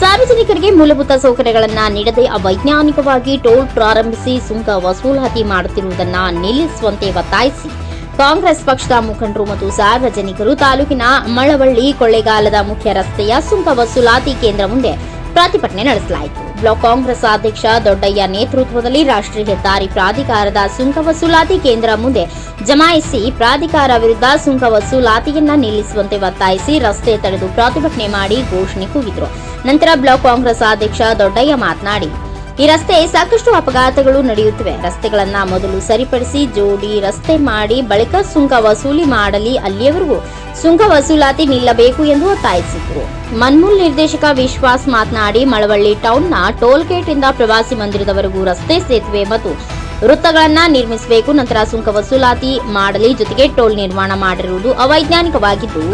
ಸಾರ್ವಜನಿಕರಿಗೆ ಮೂಲಭೂತ ಸೌಕರ್ಯಗಳನ್ನು ನೀಡದೆ ಅವೈಜ್ಞಾನಿಕವಾಗಿ ಟೋಲ್ ಪ್ರಾರಂಭಿಸಿ ಸುಂಕ ವಸೂಲಾತಿ ಮಾಡುತ್ತಿರುವುದನ್ನು ನಿಲ್ಲಿಸುವಂತೆ ಒತ್ತಾಯಿಸಿ. ಕಾಂಗ್ರೆಸ್ ಪಕ್ಷದ ಮುಖಂಡರು ಮತ್ತು ಸಾರ್ವಜನಿಕರು ತಾಲೂಕಿನ ಮಳವಳ್ಳಿ ಕೊಳ್ಳೇಗಾಲದ ಮುಖ್ಯ ರಸ್ತೆಯ ಸುಂಕ ವಸೂಲಾತಿ ಕೇಂದ್ರ ಮುಂದೆ ಪ್ರತಿಭಟನೆ ನಡೆಸಲಾಯಿತು. ಬ್ಲಾಕ್ ಕಾಂಗ್ರೆಸ್ ಅಧ್ಯಕ್ಷ ದೊಡ್ಡಯ್ಯ ನೇತೃತ್ವದಲ್ಲಿ ರಾಷ್ಟ್ರೀಯ ಹೆದ್ದಾರಿ ಪ್ರಾಧಿಕಾರದ ಸುಂಕ ವಸೂಲಾತಿ ಕೇಂದ್ರ ಮುಂದೆ ಜಮಾಯಿಸಿ ಪ್ರಾಧಿಕಾರ ವಿರುದ್ಧ ಸುಂಕ ವಸೂಲಾತಿಯನ್ನ ನಿಲ್ಲಿಸುವಂತೆ ಒತ್ತಾಯಿಸಿ ರಸ್ತೆ ತಡೆದು ಪ್ರತಿಭಟನೆ ಮಾಡಿ ಘೋಷಣೆ ಕೂಗಿದರು. ನಂತರ ಬ್ಲಾಕ್ ಕಾಂಗ್ರೆಸ್ ಅಧ್ಯಕ್ಷ ದೊಡ್ಡಯ್ಯ ಮಾತನಾಡಿ, ಈ ರಸ್ತೆ ಸಾಕಷ್ಟು ಅಪಘಾತಗಳು ನಡೆಯುತ್ತಿವೆ. ರಸ್ತೆಗಳನ್ನ ಮೊದಲು ಸರಿಪಡಿಸಿ ಜೋಡಿ ರಸ್ತೆ ಮಾಡಿ ಬಳಿಕ ಸುಂಕ ವಸೂಲಿ ಮಾಡಲಿ ಅಲ್ಲಿಯವರೆಗೂ ಸುಂಕ ವಸೂಲಾತಿ ನಿಲ್ಲಬೇಕು ಎಂದು ಒತ್ತಾಯಿಸಿದರು. ಮನ್ಮೂಲ್ ನಿರ್ದೇಶಕ ವಿಶ್ವಾಸ್ ಮಾತನಾಡಿ, ಮಳವಳ್ಳಿ ಟೌನ್ನ ಟೋಲ್ ಗೇಟ್ ಇಂದ ಪ್ರವಾಸಿ ಮಂದಿರದವರೆಗೂ ರಸ್ತೆ ಸೇತುವೆ ಮತ್ತು ವೃತ್ತಗಳನ್ನ ನಿರ್ಮಿಸಬೇಕು, ನಂತರ ಸುಂಕ ವಸೂಲಾತಿ ಮಾಡಲಿ ಜೊತೆಗೆ ಟೋಲ್ ನಿರ್ಮಾಣ ಮಾಡಿರುವುದು ಅವೈಜ್ಞಾನಿಕವಾಗಿದ್ದು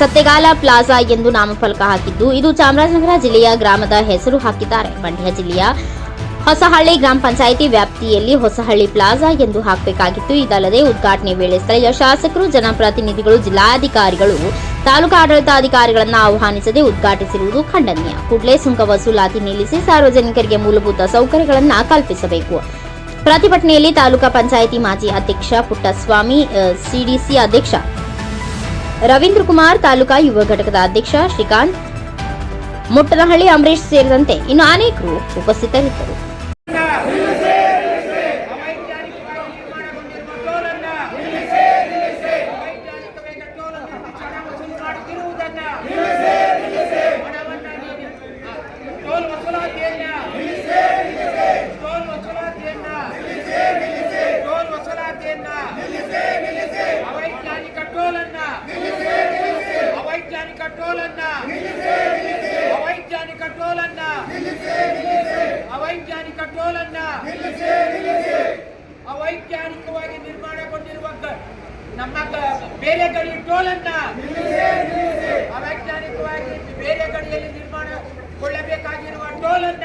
ಸತ್ಯಗಾಲ ಪ್ಲಾಜಾ ಎಂದು ನಾಮಫಲಕ ಹಾಕಿದ್ದು. ಇದು ಚಾಮರಾಜನಗರ ಜಿಲ್ಲೆಯ ಗ್ರಾಮದ ಹೆಸರು ಹಾಕಿದ್ದಾರೆ. ಮಂಡ್ಯ ಜಿಲ್ಲೆಯ ಹೊಸಹಳ್ಳಿ ಗ್ರಾಮ ಪಂಚಾಯಿತಿ ವ್ಯಾಪ್ತಿಯಲ್ಲಿ ಹೊಸಹಳ್ಳಿ ಪ್ಲಾಜಾ ಎಂದು ಹಾಕಬೇಕಾಗಿತ್ತು. ಇದಲ್ಲದೆ ಉದ್ಘಾಟನೆ ವೇಳೆ ಸ್ಥಳೀಯ ಶಾಸಕರು, ಜನಪ್ರತಿನಿಧಿಗಳು, ಜಿಲ್ಲಾಧಿಕಾರಿಗಳು, ತಾಲೂಕು ಆಡಳಿತಾಧಿಕಾರಿಗಳನ್ನು ಆಹ್ವಾನಿಸದೆ ಉದ್ಘಾಟಿಸಿರುವುದು ಖಂಡನೀಯ. ಕೂಡಲೇ ಸುಂಕ ವಸೂಲಾತಿ ನಿಲ್ಲಿಸಿ ಸಾರ್ವಜನಿಕರಿಗೆ ಮೂಲಭೂತ ಸೌಕರ್ಯಗಳನ್ನು ಕಲ್ಪಿಸಬೇಕು. ಪ್ರತಿಭಟನೆಯಲ್ಲಿ ತಾಲೂಕಾ ಪಂಚಾಯಿತಿ ಮಾಜಿ ಅಧ್ಯಕ್ಷ ಪುಟ್ಟಸ್ವಾಮಿ ಸಿಡಿಸಿ ಅಧ್ಯಕ್ಷ ರವೀಂದ್ರ ಕುಮಾರ್, ತಾಲೂಕಾ ಯುವ ಘಟಕದ ಅಧ್ಯಕ್ಷ ಶ್ರೀಕಾಂತ್ ಮುಟ್ಟನಹಳ್ಳಿ ಅಂಬರೀಶ್ ಸೇರಿದಂತೆ ಇನ್ನು ಅನೇಕರು ಉಪಸ್ಥಿತರಿದ್ದರು ಅವೈಜ್ಞಾನಿಕವಾಗಿ ನಿರ್ಮಾಣಗೊಂಡಿರುವ ಟೋಲನ್ನ ಅವೈಜ್ಞಾನಿಕವಾಗಿ ಟೋಲನ್ನು ಹಣ ವಸೂಲಿ ಮಾಡುತ್ತಿರುವುದನ್ನ ಹಣವನ್ನ ನೀಡಿ ಟೋಲ್ ವಸೂಲಾತಿಯನ್ನ ಟೋಲ್ ವಸೂಲಾತಿಯನ್ನ ಟೋಲ್ ವಸೂಲಾತಿಯನ್ನ ಅವೈಜ್ಞಾನಿಕ ಟೋಲನ್ನ ಅವೈಜ್ಞಾನಿಕ ಟೋಲನ್ನ. ಅವೈಜ್ಞಾನಿಕ ಟೋಲನ್ನ. ಅವೈಜ್ಞಾನಿಕ ಟೋಲನ್ನ. ಅವೈಜ್ಞಾನಿಕವಾಗಿ ನಿರ್ಮಾಣಗೊಂಡಿರುವ ನಮ್ಮ ಬೇರೆ ಗಡಿ ಅನ್ನ ಅವೈಜ್ಞಾನಿಕವಾಗಿ ಬೇರೆ ಗಡಿಯಲ್ಲಿ ನಿರ್ಮಾಣಗೊಳ್ಳಬೇಕಾಗಿರುವ ಟೋಲನ್ನ.